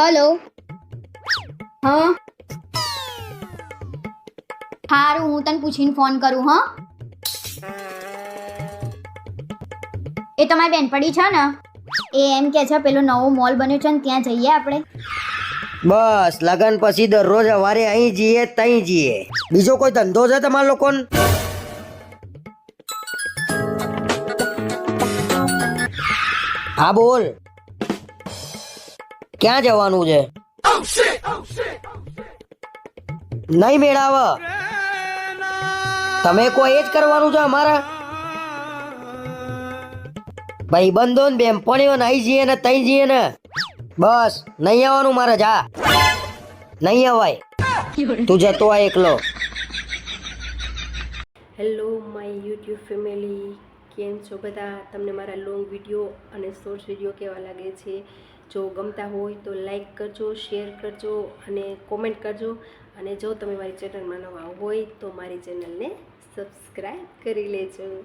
Hello. હા? સારું હું તને પૂછીને ફોન કરું હા? એ તમારી બેનપડી છે ને? એ એમ કે છે પેલો નવો મોલ બન્યો છે ને ત્યાં જઈએ આપણે. બસ લગન પછી દરરોજ સવારે અહીં જઈએ તઈ જઈએ. બીજો કોઈ ધંધો છે તમારા લોકોને? હા બોલ. ક્યાં જવાનું છે? નહીં મેળાવ. તમે કોઈ એ જ કરવાનું છે અમારા? ભાઈબંધો ને બેનપણીઓ નહીં જઈએ ને તઈ જઈએ ને. બસ, નહીં આવવાનું મારે, જા. નહીં અવાય. તું જતો આ એકલો. હેલો માય યુટ્યુબ ફેમિલી કેમ છો? બધા તમને મારા લોંગ વીડિયો અને શોર્ટ્સ વીડિયો કેવા લાગે છે? જો ગમતા હોય તો લાઈક કરજો શેર કરજો અને કોમેન્ટ કરજો. અને જો તમે મારી ચેનલમાં નવા હોય તો મારી ચેનલને સબસ્ક્રાઈબ કરી લેજો.